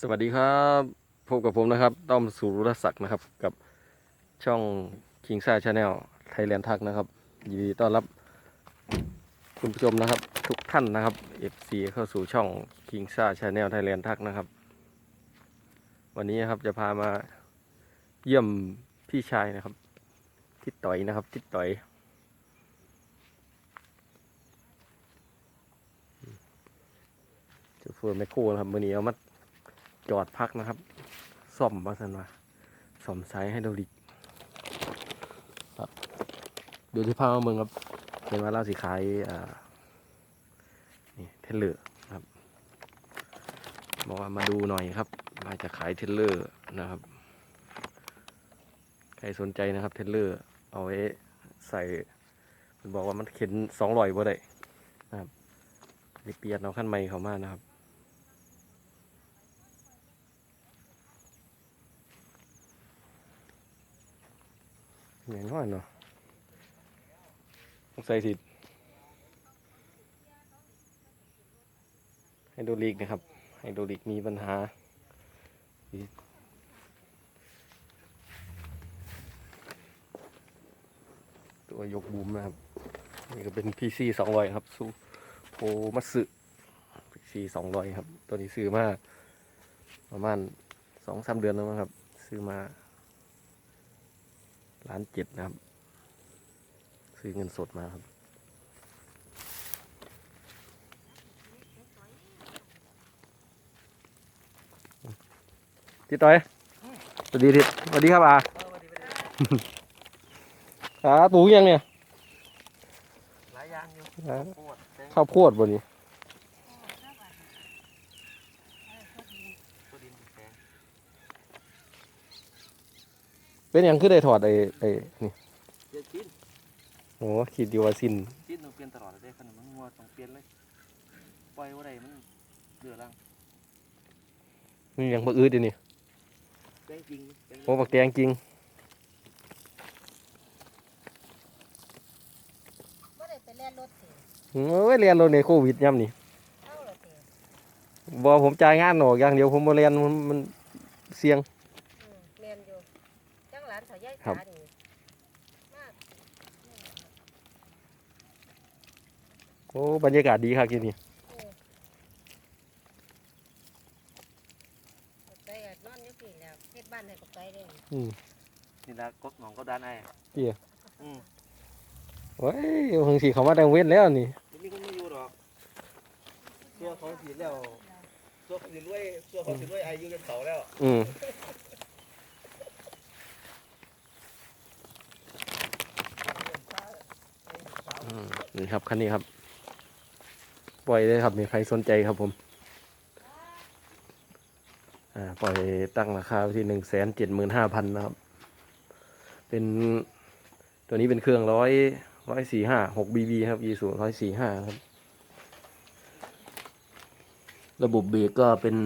สวัสดีครับพบกับผมนะครับต้อมสุรศักดิ์นะครับ กับช่อง King s a Channel Thailand ทักนะครับยินดีต้อนรับคุณผู้ชมนะครับ ทุกท่านนะครับ FC เข้าสู่ช่อง King s a Channel Thailand ทักนะครับ วันนี้นะครับจะพามาเยี่ยมพี่ชายนะครับทิดต่อยนะครับทิดต่อยจอเฟอร์แมคโครนะครับมือนี้เอามา จอดพักนะครับซ่อมมาสันว่าซ่อมไซส์ให้ดูดิครับเดี๋ยวที่พามาเมืองครับเป็นว่าเราสิขายอ่านี่เทเลอร์ครับบอกว่ามาดูหน่อยครับมาจะขายเทเลอร์นะครับ ใครสนใจนะครับเทเลอร์เอาไว้ใส่มันบอกว่ามันเข็นสองร้อยบ่ได้นะครับดีเปลี่ยนเอาขั้นใหม่เขามานะครับ เหมือนว่าเนาะต้องใส่สิไฮโดรลิกนะครับ ไฮโดรลิกมีปัญหาตัวยกบูมนะครับ นี่ก็เป็น PC สองร้อยครับซูโพมัสึ PC สองร้อยครับ ตัวนี้ซื้อมาประมาณสองสามเดือนแล้วมั้งครับ ซื้อมา ล้านเจ็ดนะครับ ซื้อเงินสดมาครับพี่ต้อยสวัสดีทิศสวัสดีครับอาอาปลูกยังเนี่ย หลายอย่างอยู่อ่าโคตรเต็มข้าวโพดบ่นี่ ตัวดินแข็ง เป็นหยังคือได้ถอดไอ้ไอ้นี่เปลี่ยนชิ้นโอ้ขีดดีว่าสินชิ้นต้องเปลี่ยนตลอดเลยขนมมันงัวต้องเปลี่ยนเลยปล่อยว่าไรมันเดือดรังมันยังบ่อืดอยู่นี่แป้งจริงแป้งโอ้บักแดงจริงบ่ได้ไปเล่นรถสิโอ้ยเรียนรถในโควิดย่ำนี่เอารถสิบ่ผมจ่ายงานออกอย่างเดียวผมบ่เรียนมันมันเสี่ยง อืมเรียนอยู่จังหลานเขาย้าย ครับขานี่มากโอ้บรรยากาศดีครับที่นี่ปักใจก็นอนอยู่พี่แล้วเฮ็ดบ้านให้ปักใจเด้อืมนี่นะกดหมองก็ด้านไอ้เหี้ยอืมโอ้ยบางทีเขามาดังเว้นแล้วนี่มันมีคนไม่อยู่หรอกตัวเขาสีแล้วตัวเขาสีรวยตัวเขาสีรวยอายุกันเขาแล้ว อืมอืม นี่ครับคันนี้ครับ ปล่อยเลยครับมีใครสนใจครับผมปล่อยตั้งราคาที่หนึ่งแสนเจ็ดหมื่นห้าพันนะครับ เป็นตัวนี้เป็นเครื่องร้อยร้อยสี่ห้าหกบีบีครับ e ศูร้อยสี่ห้าครับ ระบบเบรกก็เป็น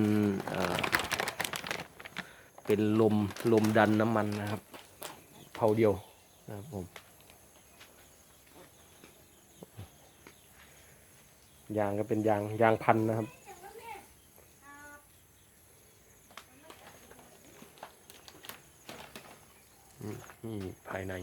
เป็นลมลมดันน้ำมันนะครับ เผาเดียวนะครับผม ยางก็เป็นยางยางพันนะครับนี่ภายใน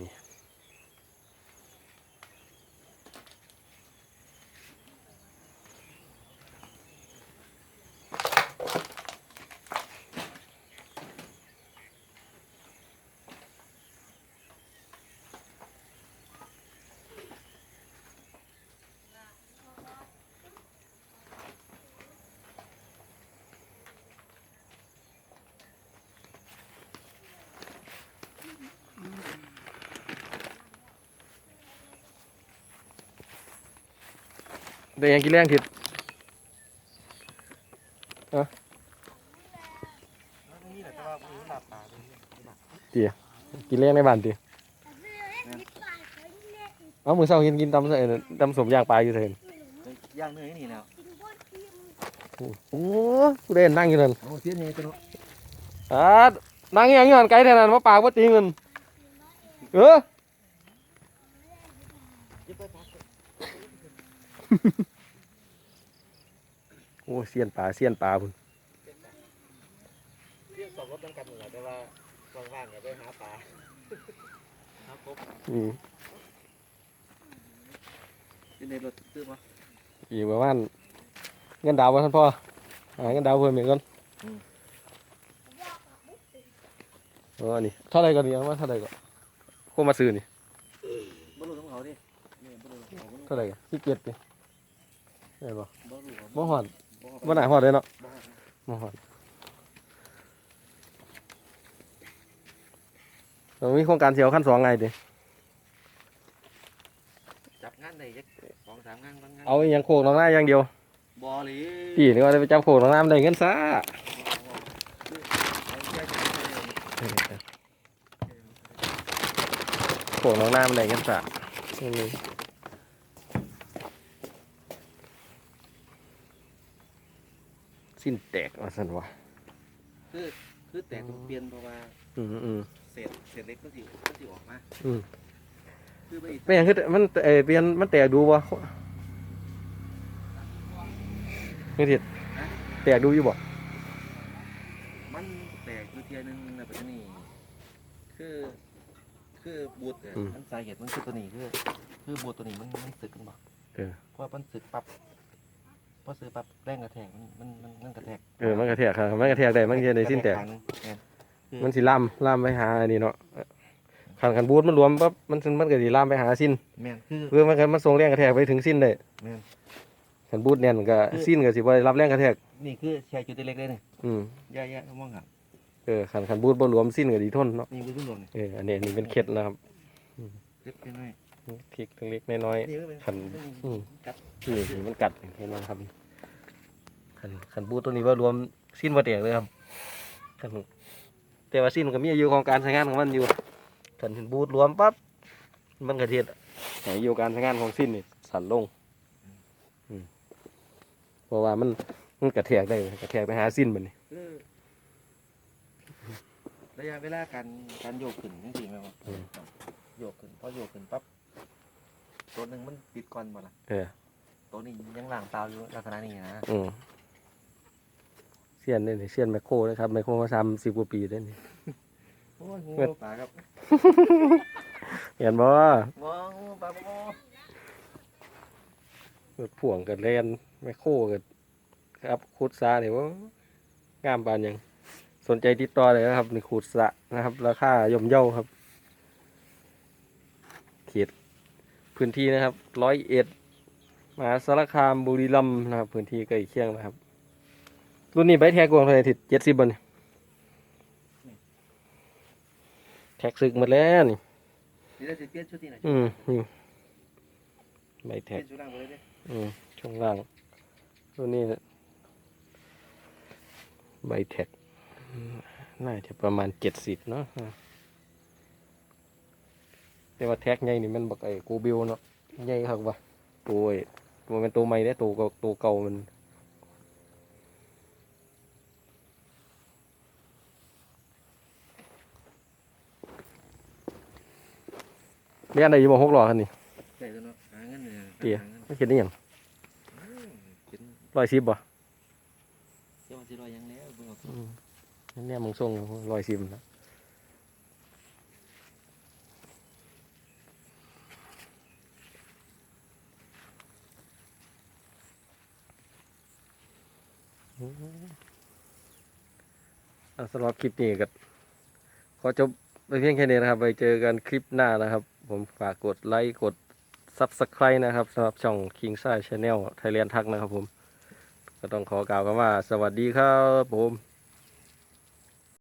ได้ยังกินแรงทิศนี่แหละแต่ว่ามันหลับตาตรงนี้กินแรงในบ้านติเอามือเศร้ากินกินตำใส่ตำสมย่างปลาอยู่เถอะย่างเนื้อนี่แล้วโอ้กูได้นั่งอยู่นั่นโอ้เสียเนื้อตัวเนาะอ่านั่งอย่างนี้หันไกลแท่นั้นว่าปากว่าตีเงินเออ ยึดไปพัก โอ้เสียนปลาเสียนปลาพุ่นรถน้ำกันอยู่แหละแต่ว่าว่างๆก็ไปหาปลาครับผมอืมที่ในรถซื้อมาอีกประมาณเงินดาวบ่ท่านพ่อหาเงินดาวเพิ่มอีกก่อนเออนี่เท่าไหรก่อนนี่เอามาเท่าไหรก่อนโคมาซื้อนี่บ่รู้ของเขาดิเนี่ยบ่รู้ของเขาบ่รู้เท่าไหรก่อนที่เจ็ดนี่ ได้บ่บ่รู้ของบ่หอดบ่บ่หนาหอดเลยเนาะบ่ฮอดบ่หอดเรามีโครงการเสียวขั้นสองไงดิจับงานได้จักสองสามงานบางงานเอาอหยังโคกน้องหน้าอย่างเดียวบ่เลยพี่นี่ว่าได้ไปจับโคกน้องน้ำได้เงินซะเอาแค่จะได้เลยโขกน้องน้ำอะไรกันสะนี่ สิ้นแตกว่าสันวะคือคือแต่ต้องเปลี่ยนเพราะว่าอืมอืมเศษเศษเล็กก็สิก็สิออกมาอืมคือไปไม่อย่างคือมันเออเปลี่ยนมันแตกดูวะนี่ทิดแตกดูอยู่บ่มันแตกอยู่เทียหนึงแล้วปัจจุบันนี้คือคือบูทเนี่ยมันสาเหตุมันคือตัวนี้คือ คือบูทตัวนี้มันมันสึกกันบ่เออเพราะมันสึกปั๊บ พอสึกปั๊บแรงกระแทกมันมันมันมันกระแทกเออมันกระแทกครับมันกระแทกได้มันจะในสิ้นแตกระทข้างหนึ่งแม่นมันสิล่ามล่ามไปหาอันนี้เนาะขันขันบูทมันรวมปั๊บมันมันก็สิล่ามไปหาสิ้นแม่นคือเพื่อมันก็มันส่งแรงกระแทกไปถึงสิ้นได้แม่นขันบูทแน่นก็สิ้นก็สิบ่ได้รับแรงกระแทก นี่คือแชร์จุดเล็กๆเลยนี่อืมแย่ๆมองหันเออขันขันบูทบ่รวมสิ้นก็ดีทนเนาะนี่คือขึ้นลงนี่เอออันนี้อันนี้เป็นเคล็ดนะครับเล็กไปหน่อย พริกเล็กๆน้อยนี่ก็เป็นขันอืมกัดๆนี่นี่มันกัดเห็นไหมครับขันขันบูทตัวนี้ว่ารวมสิ้นว่าแตกเลยครับขันแต่ว่าสิ้นมันก็มีอายุของการใช้งานของมันอยู่ขันเห็นบูทรวมปั๊บมันกระเทียดอายุการใช้งานของสิ้นนี่สั่นลงอืมเพราะว่ามันมันกระแทกได้กระแทกไปหาสิ้นมันนี่คือระยะเวลาการการโยกขึ้นจริงๆไหมวะโยกขึ้นพอโยกขึ้นปั๊บ ตัวหนึ่งมันปิดก่อนบ่ล่ะเออ ตัวนี้ยังล่างเปล่าอยู่ลักษณะนี้นะอืมเซียนนี่นี่เซียนแมคโครนะครับแมคโครมาทำสิบกว่าปีได้นี่ โอ้ยงูปลาครับเห็นบ่ว้าวงูปลาโมรถพ่วงกับแลนแมคโครกับครับคูดซาเนี่ยว่างามปานหยัง สนใจติดต่อเลยนะครับนี่คูดสะนะครับ ราคาย่อมเย่าครับเขต พื้นที่นะครับร้อยเอ็ดมหาสารคามบุรีรัมย์นะครับ พื้นที่ใกล้เคียงนะครับ รุ่นนี้ใบแท็กกวางเท่าไหร่ทิศเจ็ดสิบบาทนี่แท็กซึกหมดแล้วนี่นี่ได้สิเปลี่ยนชุดนี้หน่อยอืมนี่ใบเปแท็กลี่ยนชุดล่างไปเลยเด้อืมช่วงล่างตัวนี้นะใบแท็กอืมน่าจะประมาณเจ็ดสิบเนาะอ่า แต่ว่าแท็กใหญ่นี่มันบักไอ้กูบิวเนาะใหญ่ครับว่ะตัวไอ้ตัวเป็นตัวใหม่ได้ตัวเก่าตัวเก่ามันเรียนได้อยี่บ่หกล้อคันนี้ใส่ตัวเนาะหาเงินเนี่ยเตี้ยหาเงินไม่คิดได้หยังอืมกินร้อยสิบบ่เจ้าสิรอยยังแล้วเบิ่งเอาอืมนั่นเนี่ยมึงส่งร้อยสิบนะ เอาสำหรับคลิปนี้ก็ขอจบไปเพียงแค่นี้นะครับ ไปเจอกันคลิปหน้านะครับ ผมฝากกดไลค์กด Subscribe นะครับสำหรับช่อง King s i ช Channel Thailand ทักนะครับผม ก็ต้องขอกล่าวคำว่า สวัสดีครับผม